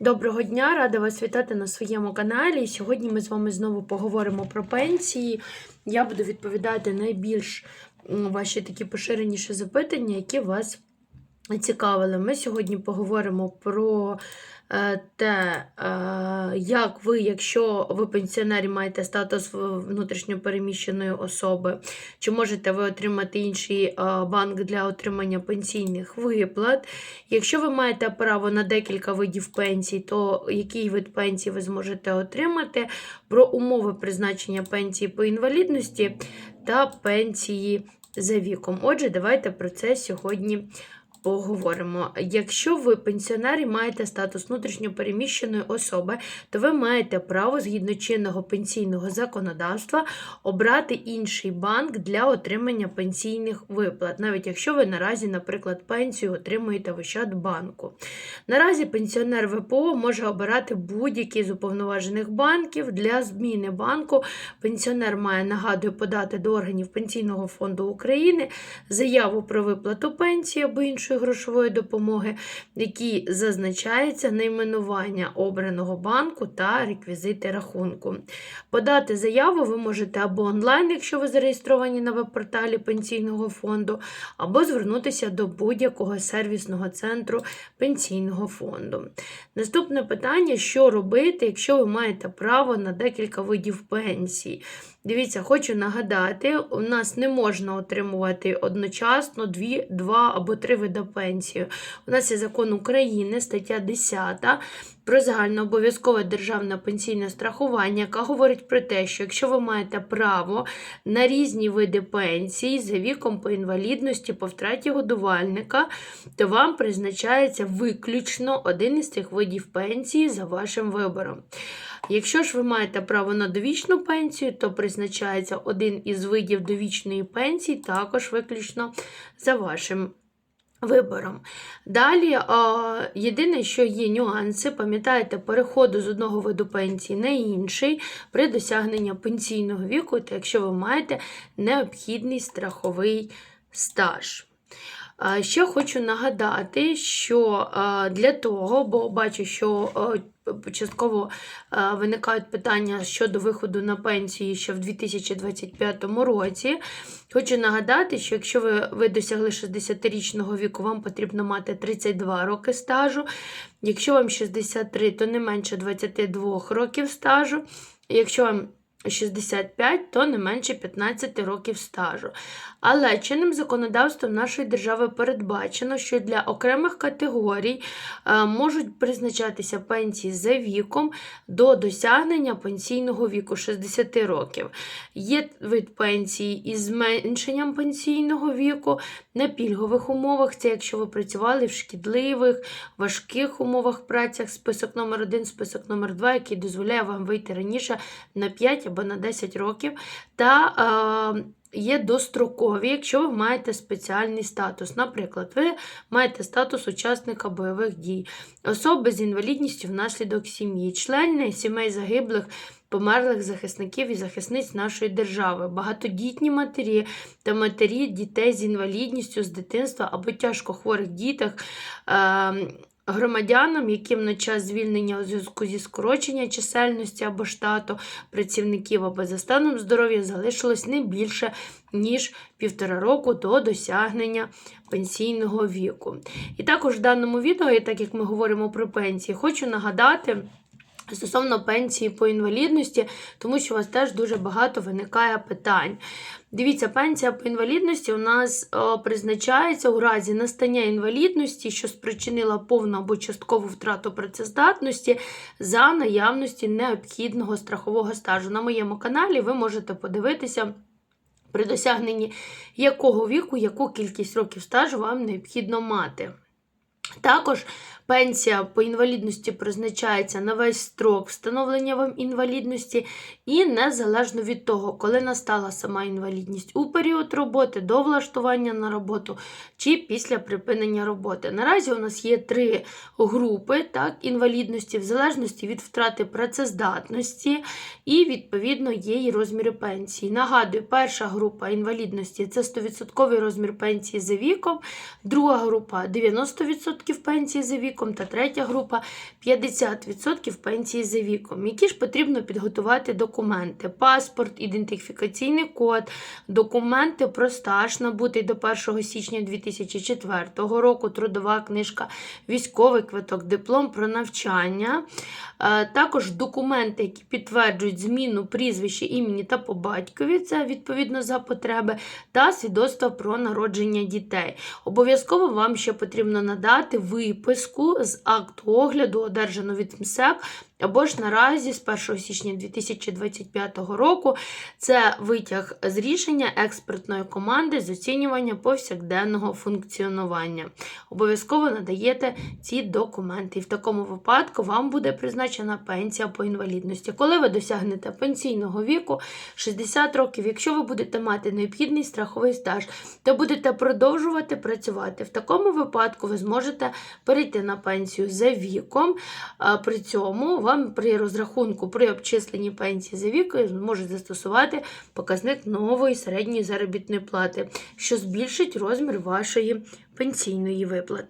Доброго дня, рада вас вітати на своєму каналі. Сьогодні ми з вами знову поговоримо про пенсії. Я буду відповідати найбільш ваші такі поширеніші запитання, які вас цікавили. Ми сьогодні поговоримо про е, те, е, як ви, якщо ви пенсіонер і маєте статус внутрішньопереміщеної особи, чи можете ви отримати інший е, банк для отримання пенсійних виплат. Якщо ви маєте право на декілька видів пенсій, то який вид пенсії ви зможете отримати, про умови призначення пенсії по інвалідності та пенсії за віком. Отже, давайте про це сьогодні поговоримо. Якщо ви пенсіонер і маєте статус внутрішньопереміщеної особи, то ви маєте право згідно чинного пенсійного законодавства обрати інший банк для отримання пенсійних виплат, навіть якщо ви наразі, наприклад, пенсію отримуєте в Ощадбанку. Наразі пенсіонер ВПО може обирати будь-який з уповноважених банків для зміни банку. Пенсіонер має, нагадую, подати до органів Пенсійного фонду України заяву про виплату пенсії або іншої грошової допомоги, в якій зазначається найменування обраного банку та реквізити рахунку. Подати заяву ви можете або онлайн, якщо ви зареєстровані на веб-порталі Пенсійного фонду, або звернутися до будь-якого сервісного центру Пенсійного фонду. Наступне питання: що робити, якщо ви маєте право на декілька видів пенсій? Дивіться, хочу нагадати, у нас не можна отримувати одночасно дві, два або три види пенсії. У нас є закон України, стаття 10 про загальнообов'язкове державне пенсійне страхування, яка говорить про те, що якщо ви маєте право на різні види пенсій за віком по інвалідності, по втраті годувальника, то вам призначається виключно один із цих видів пенсії за вашим вибором. Якщо ж ви маєте право на довічну пенсію, то призначається один із видів довічної пенсії, також виключно за вашим вибором. Далі, єдине, що є нюанси, пам'ятаєте, переходу з одного виду пенсії на інший при досягненні пенсійного віку, та якщо ви маєте необхідний страховий стаж. Ще хочу нагадати, що для того, бо бачу, що частково а, виникають питання щодо виходу на пенсію ще в 2025 році. Хочу нагадати, що якщо ви, ви досягли 60-річного віку, вам потрібно мати 32 роки стажу. Якщо вам 63, то не менше 22 років стажу. Якщо вам 65, то не менше 15 років стажу. Але чинним законодавством нашої держави передбачено, що для окремих категорій е, можуть призначатися пенсії за віком до досягнення пенсійного віку 60 років. Є вид пенсії із зменшенням пенсійного віку на пільгових умовах. Це якщо ви працювали в шкідливих, важких умовах працях, список номер 1 список номер 2 який дозволяє вам вийти раніше на 5 або на 10 років. Та е, Є дострокові, якщо ви маєте спеціальний статус. Наприклад, ви маєте статус учасника бойових дій, особи з інвалідністю внаслідок сім'ї, члени сімей загиблих, померлих захисників і захисниць нашої держави, багатодітні матері та матері дітей з інвалідністю з дитинства або тяжко хворих дітях. Е, Громадянам, яким на час звільнення у зв'язку зі скорочення чисельності або штату працівників або за станом здоров'я залишилось не більше, ніж півтора року до досягнення пенсійного віку. І також в даному відео, і так як ми говоримо про пенсії, хочу нагадати. Стосовно пенсії по інвалідності, тому що у вас теж дуже багато виникає питань. Дивіться, пенсія по інвалідності у нас о, призначається у разі настання інвалідності, що спричинила повну або часткову втрату працездатності за наявності необхідного страхового стажу. На моєму каналі ви можете подивитися. При досягненні якого віку, яку кількість років стажу вам необхідно мати. Також пенсія по інвалідності призначається на весь строк встановлення вам інвалідності і незалежно від того, коли настала сама інвалідність у період роботи, до влаштування на роботу чи після припинення роботи. Наразі у нас є три групи так, інвалідності в залежності від втрати працездатності і, відповідно, є і розміри пенсії. Нагадую, перша група інвалідності це 100% розмір пенсії за віком, друга група 90% 40% пенсії за віком та третя група 50% пенсії за віком. Які ж потрібно підготувати документи: паспорт, ідентифікаційний код, документи про стаж набутий до 1 січня 2004 року, трудова книжка, військовий квиток, диплом про навчання, Е, також документи, які підтверджують зміну прізвища, імені та по батькові, це відповідно за потреби, та свідоцтво про народження дітей. Обов'язково вам ще потрібно надати виписку з акту огляду, одержану від МСЕК, або ж наразі з 1 січня 2025 року це витяг з рішення експертної команди з оцінювання повсякденного функціонування. Обов'язково надаєте ці документи. І в такому випадку вам буде призначена пенсія по інвалідності. Коли ви досягнете пенсійного віку 60 років, якщо ви будете мати необхідний страховий стаж, то будете продовжувати працювати. В такому випадку ви зможете перейти на пенсію за віком. При цьому вам при розрахунку при обчисленні пенсії за вік зможуть застосувати показник нової середньої заробітної плати, що збільшить розмір вашої пенсійної виплати.